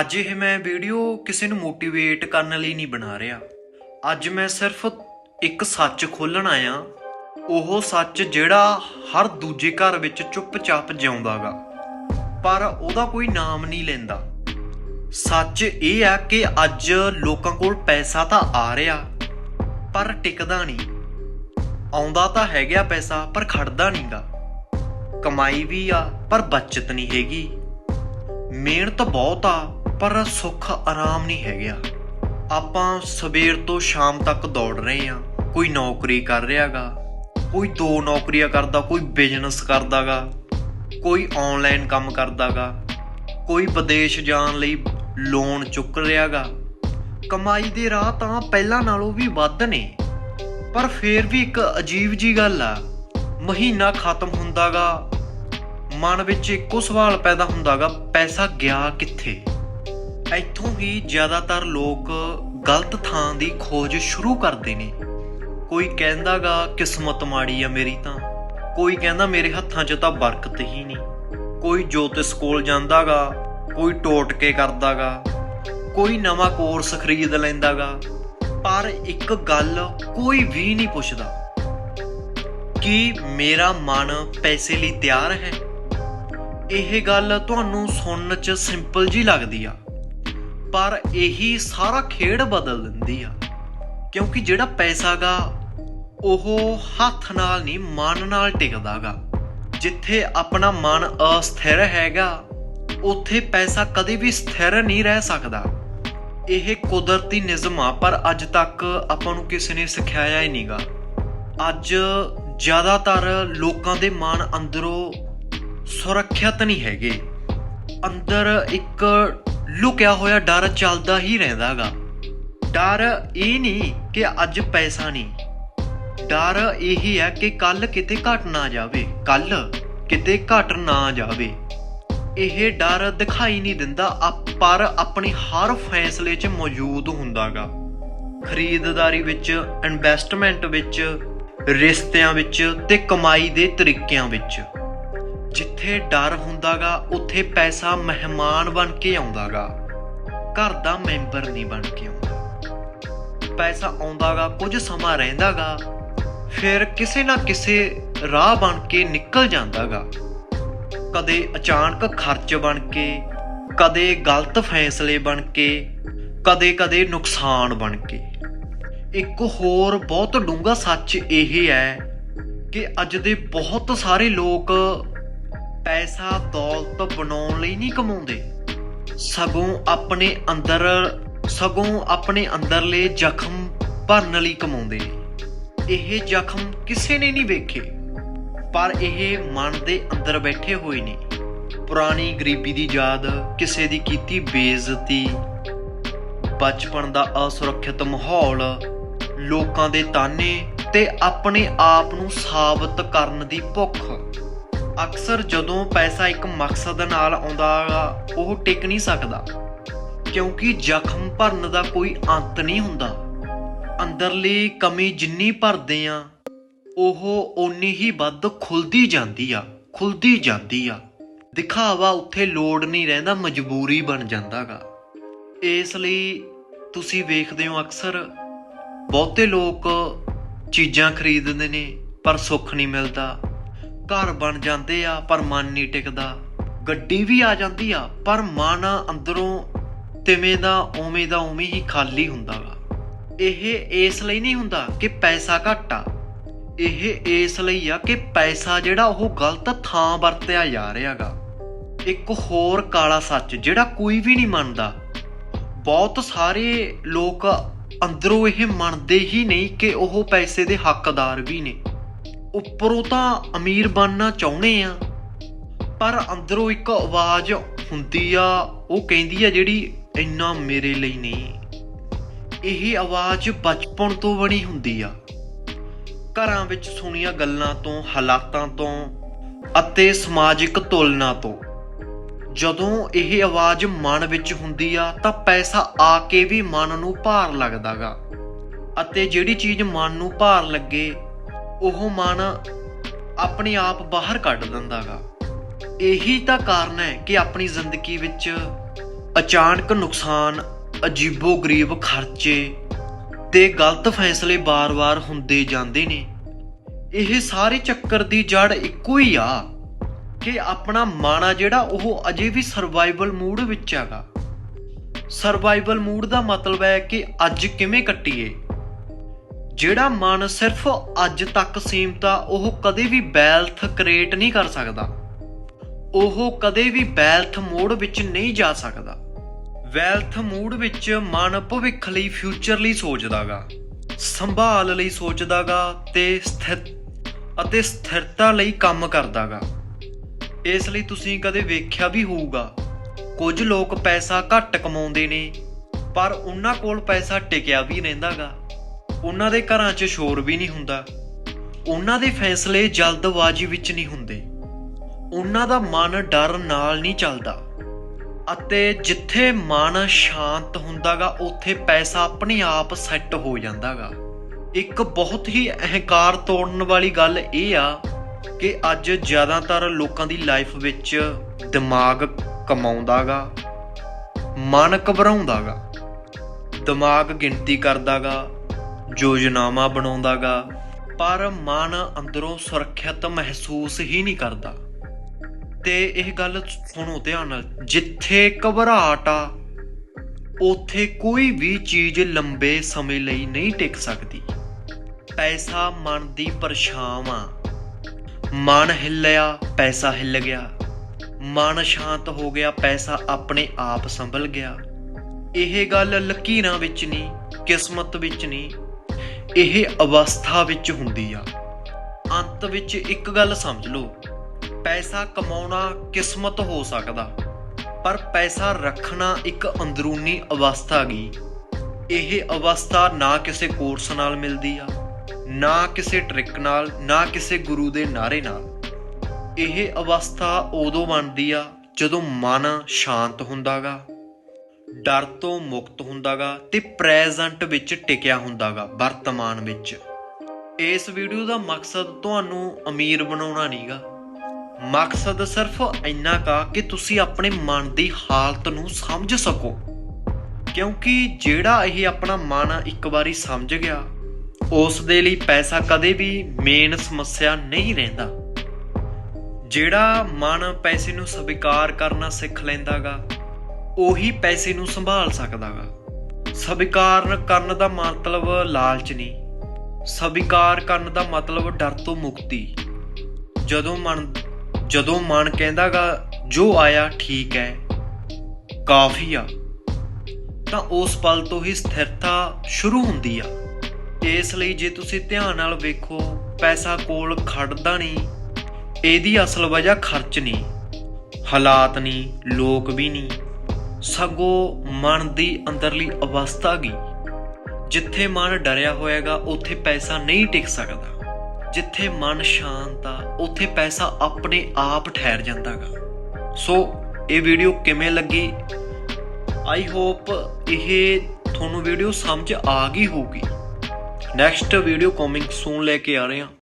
ਅੱਜ ਇਹ ਮੈਂ ਵੀਡੀਓ ਕਿਸੇ ਨੂੰ ਮੋਟੀਵੇਟ ਕਰਨ ਲਈ ਨਹੀਂ ਬਣਾ ਰਿਹਾ। ਅੱਜ ਮੈਂ ਸਿਰਫ ਇੱਕ ਸੱਚ ਖੋਲਣ ਆਇਆ। ਉਹ ਸੱਚ ਜਿਹੜਾ ਹਰ ਦੂਜੇ ਘਰ ਵਿੱਚ ਚੁੱਪਚਾਪ ਜਿਉਂਦਾਗਾ। ਪਰ ਉਹਦਾ ਕੋਈ ਨਾਮ ਨਹੀਂ ਲੈਂਦਾ। ਸੱਚ ਇਹ ਆ ਕਿ ਅੱਜ ਲੋਕਾਂ ਕੋਲ ਪੈਸਾ ਤਾਂ ਆ ਰਿਹਾ, ਪਰ ਟਿਕਦਾ ਨਹੀਂ। ਆਉਂਦਾ ਤਾਂ ਹੈਗਾ ਪੈਸਾ, ਪਰ ਖੜਦਾ ਨਹੀਂਗਾ। ਕਮਾਈ ਵੀ ਆ, ਪਰ ਬਚਤ ਨਹੀਂ ਹੈਗੀ। ਮਿਹਨਤ ਬਹੁਤ ਆ ਪਰ ਸੁੱਖ ਆਰਾਮ ਨਹੀਂ ਹੈਗਾ ਆਪਾਂ ਸਵੇਰ ਤੋਂ ਸ਼ਾਮ ਤੱਕ ਦੌੜ ਰਹੇ ਆ ਕੋਈ ਨੌਕਰੀ ਕਰ ਰਿਹਾਗਾ, ਕੋਈ ਦੋ ਨੌਕਰੀਆਂ ਕਰਦਾ, ਕੋਈ ਬਿਜ਼ਨਸ ਕਰਦਾਗਾ, ਕੋਈ ਆਨਲਾਈਨ ਕੰਮ ਕਰਦਾਗਾ, ਕੋਈ ਵਿਦੇਸ਼ ਜਾਣ ਲਈ ਲੋਨ ਚੁੱਕ ਰਿਹਾਗਾ। ਕਮਾਈ ਦੇ ਰਾਹ ਤਾਂ ਪਹਿਲਾਂ ਨਾਲੋਂ ਵੀ ਵੱਧ ਨੇ, ਪਰ ਫੇਰ ਵੀ ਇੱਕ ਅਜੀਬ ਜੀ ਗੱਲ ਆ। ਮਹੀਨਾ ਖਤਮ ਹੁੰਦਾਗਾ, ਮਨ ਵਿੱਚ ਇੱਕੋ ਸਵਾਲ ਪੈਦਾ ਹੁੰਦਾਗਾ, ਪੈਸਾ ਗਿਆ ਕਿੱਥੇ? ਇੱਥੋਂ ਹੀ ਜ਼ਿਆਦਾਤਰ ਲੋਕ ਗਲਤ ਥਾਂ ਦੀ ਖੋਜ ਸ਼ੁਰੂ ਕਰਦੇ ਨੇ। ਕੋਈ ਕਹਿੰਦਾਗਾ ਕਿਸਮਤ ਮਾੜੀ ਆ ਮੇਰੀ ਤਾਂ। ਕੋਈ ਕਹਿੰਦਾ ਮੇਰੇ ਹੱਥਾਂ 'ਚ ਤਾਂ ਬਰਕਤ ਹੀ ਨਹੀਂ। ਕੋਈ ਜੋਤਿਸ਼ ਕੋਲ ਜਾਂਦਾਗਾ ਕੋਈ ਟੋਟਕੇ ਕਰਦਾਗਾ ਕੋਈ ਨਵਾਂ ਕੋਰਸ ਖਰੀਦ ਲੈਂਦਾਗਾ ਪਰ ਇੱਕ ਗੱਲ ਕੋਈ ਵੀ ਨਹੀਂ ਪੁੱਛਦਾ। ਕਿ ਮੇਰਾ ਮਨ ਪੈਸੇ ਲਈ ਤਿਆਰ ਹੈ? ਇਹ ਗੱਲ ਤੁਹਾਨੂੰ ਸੁਣਨ 'ਚ ਸਿੰਪਲ ਜੀ ਲੱਗਦੀ ਆ। ਪਰ ਇਹੀ ਸਾਰਾ ਖੇਡ ਬਦਲ ਦਿੰਦੀ ਆ। ਕਿਉਂਕਿ ਜਿਹੜਾ ਪੈਸਾਗਾ, ਉਹ ਹੱਥ ਨਾਲ ਨਹੀਂ, ਮਨ ਨਾਲ ਟਿਕਦਾਗਾ। ਜਿੱਥੇ ਆਪਣਾ ਮਨ ਅਸਥਿਰ ਹੈਗਾ, ਉੱਥੇ ਪੈਸਾ ਕਦੇ ਵੀ ਸਥਿਰ ਨਹੀਂ ਰਹਿ ਸਕਦਾ। ਇਹ ਕੁਦਰਤੀ ਨਿਯਮ ਆ, ਪਰ ਅੱਜ ਤੱਕ ਆਪਾਂ ਨੂੰ ਕਿਸੇ ਨੇ ਸਿਖਾਇਆ ਹੀ ਨਹੀਂਗਾ। ਅੱਜ ਜ਼ਿਆਦਾਤਰ ਲੋਕਾਂ ਦੇ ਮਨ ਅੰਦਰੋਂ ਸੁਰੱਖਿਅਤ ਨਹੀਂ ਹੈਗੇ। ਅੰਦਰ ਇੱਕ ਲੁਕਿਆ ਹੋਇਆ ਡਰ ਚੱਲਦਾ ਹੀ ਰਹਿੰਦਾਗਾ। ਡਰ ਇਹ ਨਹੀਂ ਕਿ ਅੱਜ ਪੈਸਾ ਨਹੀਂ। ਡਰ ਇਹੀ ਹੈ ਕਿ ਕੱਲ ਕਿਤੇ ਘਟ ਨਾ ਜਾਵੇ। ਕੱਲ ਕਿਤੇ ਘਟ ਨਾ ਜਾਵੇ। ਇਹ ਡਰ ਦਿਖਾਈ ਨਹੀਂ ਦਿੰਦਾ, ਅਪ- ਪਰ ਆਪਣੀ ਹਰ ਫੈਸਲੇ 'ਚ ਮੌਜੂਦ ਹੁੰਦਾਗਾ। ਖਰੀਦਦਾਰੀ ਵਿੱਚ ਇਨਵੈਸਟਮੈਂਟ ਵਿੱਚ, ਰਿਸ਼ਤਿਆਂ ਵਿੱਚ ਤੇ ਕਮਾਈ ਦੇ ਤਰੀਕਿਆਂ ਵਿੱਚ। ਜਿੱਥੇ ਡਰ ਹੁੰਦਾਗਾ, ਉੱਥੇ ਪੈਸਾ ਮਹਿਮਾਨ ਬਣ ਕੇ ਆਉਂਦਾਗਾ। ਘਰ ਦਾ ਮੈਂਬਰ ਨਹੀਂ ਬਣ ਕੇ ਆਉਂਦਾ। ਪੈਸਾ ਆਉਂਦਾਗਾ, ਕੁਝ ਸਮਾਂ ਰਹਿੰਦਾਗਾ। ਫਿਰ ਕਿਸੇ ਨਾ ਕਿਸੇ ਰਾਹ ਬਣ ਕੇ ਨਿਕਲ ਜਾਂਦਾਗਾ। ਕਦੇ ਅਚਾਨਕ ਖਰਚ ਬਣ ਕੇ, ਕਦੇ ਗਲਤ ਫੈਸਲੇ ਬਣ ਕੇ ਕਦੇ-ਕਦੇ ਨੁਕਸਾਨ ਬਣ ਕੇ। ਇੱਕ ਹੋਰ ਬਹੁਤ ਡੂੰਘਾ ਸੱਚ ਇਹ ਹੈ ਕਿ ਅੱਜ ਦੇ ਬਹੁਤ ਸਾਰੇ ਲੋਕ ਪੈਸਾ, ਦੌਲਤ ਬਣਾਉਣ ਲਈ ਨਹੀਂ ਕਮਾਉਂਦੇ। ਸਗੋਂ ਆਪਣੇ ਅੰਦਰ, ਸਗੋਂ ਆਪਣੇ ਅੰਦਰਲੇ ਜ਼ਖਮ ਭਰਨ ਲਈ ਕਮਾਉਂਦੇ ਨੇ। ਇਹ ਜ਼ਖਮ ਕਿਸੇ ਨੇ ਨਹੀਂ ਵੇਖੇ, ਪਰ ਇਹ ਮਨ ਦੇ ਅੰਦਰ ਬੈਠੇ ਹੋਏ ਨੇ। ਪੁਰਾਣੀ ਗਰੀਬੀ ਦੀ ਯਾਦ ਕਿਸੇ ਦੀ ਕੀਤੀ ਬੇਇੱਜ਼ਤੀ। ਬਚਪਨ ਦਾ ਅਸੁਰੱਖਿਅਤ ਮਾਹੌਲ, ਲੋਕਾਂ ਦੇ ਤਾਨੇ ਤੇ ਆਪਣੇ ਆਪ ਨੂੰ ਸਾਬਤ ਕਰਨ ਦੀ ਭੁੱਖ। ਅਕਸਰ ਜਦੋਂ ਪੈਸਾ ਇੱਕ ਮਕਸਦ ਨਾਲ ਆਉਂਦਾ ਗਾ, ਉਹ ਟਿਕ ਨਹੀਂ ਸਕਦਾ। ਕਿਉਂਕਿ ਜ਼ਖਮ ਭਰਨ ਦਾ ਕੋਈ ਅੰਤ ਨਹੀਂ ਹੁੰਦਾ। ਅੰਦਰਲੀ ਕਮੀ ਜਿੰਨੀ ਭਰਦੇ ਆ ਉਹ ਓਨੀ ਹੀ ਵੱਧ ਖੁੱਲਦੀ ਜਾਂਦੀ ਆ ਖੁੱਲਦੀ ਜਾਂਦੀ ਆ। ਦਿਖਾਵਾ ਉੱਥੇ ਲੋੜ ਨਹੀਂ ਰਹਿੰਦਾ ਮਜਬੂਰੀ ਬਣ ਜਾਂਦਾਗਾ ਇਸ ਲਈ ਤੁਸੀਂ ਵੇਖਦੇ ਹੋ ਅਕਸਰ ਬਹੁਤੇ ਲੋਕ ਚੀਜ਼ਾਂ ਖਰੀਦਦੇ ਨੇ ਪਰ ਸੁੱਖ ਨਹੀਂ ਮਿਲਦਾ। ਘਰ ਬਣ ਜਾਂਦੇ ਆ, ਪਰ ਮਨ ਨਹੀਂ ਟਿਕਦਾ। ਗੱਡੀ ਵੀ ਆ ਜਾਂਦੀ ਆ, ਪਰ ਮਨ ਅੰਦਰੋਂ ਤਿਵੇਂ ਦਾ, ਉਵੇਂ ਦਾ, ਉਵੇਂ ਹੀ ਖਾਲੀ ਹੁੰਦਾਗਾ। ਇਹ ਇਸ ਲਈ ਨਹੀਂ ਹੁੰਦਾ ਕਿ ਪੈਸਾ ਘੱਟ ਆ। ਇਹ ਇਸ ਲਈ ਆ ਕਿ ਪੈਸਾ ਜਿਹੜਾ ਉਹ ਗਲਤ ਥਾਂ ਵਰਤਿਆ ਜਾ ਰਿਹਾਗਾ। ਇੱਕ ਹੋਰ ਕਾਲਾ ਸੱਚ, ਜਿਹੜਾ ਕੋਈ ਵੀ ਨਹੀਂ ਮੰਨਦਾ। ਬਹੁਤ ਸਾਰੇ ਲੋਕ ਅੰਦਰੋਂ ਇਹ ਮੰਨਦੇ ਹੀ ਨਹੀਂ ਕਿ ਉਹ ਪੈਸੇ ਦੇ ਹੱਕਦਾਰ ਵੀ ਨੇ। ਉੱਪਰੋਂ ਤਾਂ ਅਮੀਰ ਬਣਨਾ ਚਾਹੁੰਦੇ ਆ, ਪਰ ਅੰਦਰੋਂ ਇੱਕ ਆਵਾਜ਼ ਹੁੰਦੀ ਆ, ਉਹ ਕਹਿੰਦੀ ਆ ਜਿਹੜੀ ਇੰਨਾ ਮੇਰੇ ਲਈ ਨਹੀਂ। ਇਹ ਆਵਾਜ਼ ਬਚਪਨ ਤੋਂ ਬਣੀ ਹੁੰਦੀ ਆ। ਘਰਾਂ ਵਿੱਚ ਸੁਣੀਆਂ ਗੱਲਾਂ ਤੋਂ, ਹਾਲਾਤਾਂ ਤੋਂ ਅਤੇ ਸਮਾਜਿਕ ਤੁਲਨਾ ਤੋਂ। ਜਦੋਂ ਇਹ ਆਵਾਜ਼ ਮਨ ਵਿੱਚ ਹੁੰਦੀ ਆ, ਤਾਂ ਪੈਸਾ ਆ ਕੇ ਵੀ ਮਨ ਨੂੰ ਭਾਰ ਲੱਗਦਾਗਾ। ਅਤੇ ਜਿਹੜੀ ਚੀਜ਼ ਮਨ ਨੂੰ ਭਾਰ ਲੱਗੇ ਉਹ ਮਨ ਆਪਣੇ ਆਪ ਬਾਹਰ ਕੱਢ ਦਿੰਦਾਗਾ। ਇਹੀ ਤਾਂ ਕਾਰਨ ਹੈ ਕਿ ਆਪਣੀ ਜ਼ਿੰਦਗੀ ਵਿੱਚ ਅਚਾਨਕ ਨੁਕਸਾਨ ਅਜੀਬੋ-ਗਰੀਬ ਖਰਚੇ ਤੇ ਗਲਤ ਫੈਸਲੇ ਵਾਰ-ਵਾਰ ਹੁੰਦੇ ਜਾਂਦੇ ਨੇ। ਇਹ ਸਾਰੇ ਚੱਕਰ ਦੀ ਜੜ ਇੱਕੋ ਹੀ ਆ ਕਿ ਆਪਣਾ ਮਨ ਆ ਜਿਹੜਾ ਉਹ ਅਜੇ ਵੀ ਸਰਵਾਈਵਲ ਮੂਡ ਵਿੱਚ ਹੈਗਾ। ਸਰਵਾਈਵਲ ਮੂਡ ਦਾ ਮਤਲਬ ਹੈ ਕਿ ਅੱਜ ਕਿਵੇਂ ਕੱਟੀਏ? ਜਿਹੜਾ ਮਨ ਸਿਰਫ ਅੱਜ ਤੱਕ ਸੀਮਤ ਆ, ਉਹ ਕਦੇ ਵੀ ਬੈਲਥ ਕ੍ਰੀਏਟ ਨਹੀਂ ਕਰ ਸਕਦਾ। ਉਹ ਕਦੇ ਵੀ ਬੈਲਥ ਮੋਡ ਵਿੱਚ ਨਹੀਂ ਜਾ ਸਕਦਾ। ਵੈਲਥ ਮੂਡ ਵਿੱਚ ਮਨ ਭਵਿੱਖ ਲਈ ਫਿਊਚਰ ਲਈ ਸੋਚਦਾਗਾ, ਸੰਭਾਲ ਲਈ ਸੋਚਦਾਗਾ ਤੇ ਸਥਿਰ ਅਤੇ ਸਥਿਰਤਾ ਲਈ ਕੰਮ ਕਰਦਾਗਾ। ਇਸ ਲਈ ਤੁਸੀਂ ਕਦੇ ਵੇਖਿਆ ਵੀ ਹੋਊਗਾ, ਕੁਝ ਲੋਕ ਪੈਸਾ ਘੱਟ ਕਮਾਉਂਦੇ ਨੇ, ਪਰ ਉਹਨਾਂ ਕੋਲ ਪੈਸਾ ਟਿਕਿਆ ਵੀ ਰਹਿੰਦਾਗਾ। ਉਹਨਾਂ ਦੇ ਘਰਾਂ 'ਚ ਸ਼ੋਰ ਵੀ ਨਹੀਂ ਹੁੰਦਾ। ਉਹਨਾਂ ਦੇ ਫੈਸਲੇ ਜਲਦਬਾਜ਼ੀ ਵਿੱਚ ਨਹੀਂ ਹੁੰਦੇ। ਉਹਨਾਂ ਦਾ ਮਨ ਡਰ ਨਾਲ ਨਹੀਂ ਚੱਲਦਾ। ਅਤੇ ਜਿੱਥੇ ਮਨ ਸ਼ਾਂਤ ਹੁੰਦਾਗਾ, ਉੱਥੇ ਪੈਸਾ ਆਪਣੇ ਆਪ ਸੈੱਟ ਹੋ ਜਾਂਦਾਗਾ। ਇੱਕ ਬਹੁਤ ਹੀ ਅਹੰਕਾਰ ਤੋੜਨ ਵਾਲੀ ਗੱਲ ਇਹ ਆ ਕਿ ਅੱਜ ਜ਼ਿਆਦਾਤਰ ਲੋਕਾਂ ਦੀ ਲਾਈਫ ਵਿੱਚ ਦਿਮਾਗ ਕਮਾਉਂਦਾਗਾ, ਮਨ ਘਬਰਾਉਂਦਾਗਾ, ਦਿਮਾਗ ਗਿਣਤੀ ਕਰਦਾਗਾ ਯੋਜਨਾਵਾਂ ਬਣਾਉਂਦਾਗਾ, ਪਰ ਮਨ ਅੰਦਰੋਂ ਸੁਰੱਖਿਅਤ ਮਹਿਸੂਸ ਹੀ ਨਹੀਂ ਕਰਦਾ। ਤੇ ਇਹ ਗੱਲ ਸੁਣੋ ਧਿਆਨ ਨਾਲ, ਜਿੱਥੇ ਘਬਰਾਹਟ ਆ, ਉੱਥੇ ਕੋਈ ਵੀ ਚੀਜ਼ ਲੰਬੇ ਸਮੇਂ ਲਈ ਨਹੀਂ ਟਿਕ ਸਕਦੀ। ਪੈਸਾ ਮਨ ਦੀ ਪਰਛਾਵਾਂ। ਮਨ ਹਿੱਲਿਆ ਪੈਸਾ ਹਿੱਲ ਗਿਆ। ਮਨ ਸ਼ਾਂਤ ਹੋ ਗਿਆ, ਪੈਸਾ ਆਪਣੇ ਆਪ ਸੰਭਲ ਗਿਆ। ਇਹ ਗੱਲ ਲਕੀਰਾਂ ਵਿੱਚ ਨਹੀਂ, ਕਿਸਮਤ ਵਿੱਚ ਨਹੀਂ ਇਹ ਅਵਸਥਾ ਵਿੱਚ ਹੁੰਦੀ ਆ। ਅੰਤ ਵਿੱਚ ਇੱਕ ਗੱਲ ਸਮਝ ਲਓ। ਪੈਸਾ ਕਮਾਉਣਾ ਕਿਸਮਤ ਹੋ ਸਕਦਾ, ਪਰ ਪੈਸਾ ਰੱਖਣਾ ਇੱਕ ਅੰਦਰੂਨੀ ਅਵਸਥਾ ਗਈ ਇਹ ਅਵਸਥਾ ਨਾ ਕਿਸੇ ਕੋਰਸ ਨਾਲ ਮਿਲਦੀ ਆ, ਨਾ ਕਿਸੇ ਟ੍ਰਿਕ ਨਾਲ, ਨਾ ਕਿਸੇ ਗੁਰੂ ਦੇ ਨਾਰੇ ਨਾਲ। ਇਹ ਅਵਸਥਾ ਉਦੋਂ ਬਣਦੀ ਆ ਜਦੋਂ ਮਨ ਸ਼ਾਂਤ ਹੁੰਦਾਗਾ। ਡਰ ਤੋਂ ਮੁਕਤ ਹੁੰਦਾਗਾ ਤੇ ਪ੍ਰੈਜ਼ੈਂਟ ਵਿੱਚ ਟਿਕਿਆ ਹੁੰਦਾਗਾ, ਵਰਤਮਾਨ ਵਿੱਚ। ਇਸ ਵੀਡੀਓ ਦਾ ਮਕਸਦ ਤੁਹਾਨੂੰ ਅਮੀਰ ਬਣਾਉਣਾ ਨਹੀਂਗਾ ਮਕਸਦ ਸਿਰਫ ਇੰਨਾ ਕਾ ਕਿ ਤੁਸੀਂ ਆਪਣੇ ਮਨ ਦੀ ਹਾਲਤ ਨੂੰ ਸਮਝ ਸਕੋ। ਕਿਉਂਕਿ ਜਿਹੜਾ ਇਹ ਆਪਣਾ ਮਨ ਇੱਕ ਵਾਰੀ ਸਮਝ ਗਿਆ, ਉਸ ਦੇ ਲਈ ਪੈਸਾ ਕਦੇ ਵੀ ਮੇਨ ਸਮੱਸਿਆ ਨਹੀਂ ਰਹਿੰਦਾ। ਜਿਹੜਾ ਮਨ ਪੈਸੇ ਨੂੰ ਸਵੀਕਾਰ ਕਰਨਾ ਸਿੱਖ ਲੈਂਦਾਗਾ ਉਹੀ ਪੈਸੇ ਨੂੰ ਸੰਭਾਲ ਸਕਦਾਗਾ। ਸਵੀਕਾਰ ਕਰਨ ਦਾ ਮਤਲਬ ਲਾਲਚ ਨਹੀਂ। ਸਵੀਕਾਰ ਕਰਨ ਦਾ ਮਤਲਬ ਡਰ ਤੋਂ ਮੁਕਤੀ। ਜਦੋਂ ਮਨ ਜਦੋਂ ਮਨ ਕਹਿੰਦਾਗਾ, ਜੋ ਆਇਆ, ਠੀਕ ਹੈ। ਕਾਫੀ ਆ। ਤਾਂ ਉਸ ਪਲ ਤੋਂ ਹੀ ਸਥਿਰਤਾ ਸ਼ੁਰੂ ਹੁੰਦੀ ਆ। ਇਸ ਲਈ ਜੇ ਤੁਸੀਂ ਧਿਆਨ ਨਾਲ ਵੇਖੋ, ਪੈਸਾ ਕੋਲ ਖੜਦਾ ਨਹੀਂ। ਇਹਦੀ ਅਸਲ ਵਜ੍ਹਾ ਖਰਚ ਨਹੀਂ। ਹਾਲਾਤ ਨਹੀਂ, ਲੋਕ ਵੀ ਨਹੀਂ। ਸਗੋਂ ਮਨ ਦੀ ਅੰਦਰਲੀ ਅਵਸਥਾ ਗਈ ਜਿੱਥੇ ਮਨ ਡਰਿਆ ਹੋਏਗਾ, ਉੱਥੇ ਪੈਸਾ ਨਹੀਂ ਟਿਕ ਸਕਦਾ। ਜਿੱਥੇ ਮਨ ਸ਼ਾਂਤ ਆ, ਉੱਥੇ ਪੈਸਾ ਆਪਣੇ ਆਪ ਠਹਿਰ ਜਾਂਦਾਗਾ। ਸੋ, ਇਹ ਵੀਡੀਓ ਕਿਵੇਂ ਲੱਗੀ? ਆਈ ਹੋਪ ਇਹ ਤੁਹਾਨੂੰ ਵੀਡੀਓ ਸਮਝ ਆ ਗਈ ਹੋਊਗੀ। ਨੈਕਸਟ ਵੀਡੀਓ ਕਮਿੰਗ ਸੂਨ ਲੈ ਕੇ ਆ ਰਹੇ ਹਾਂ।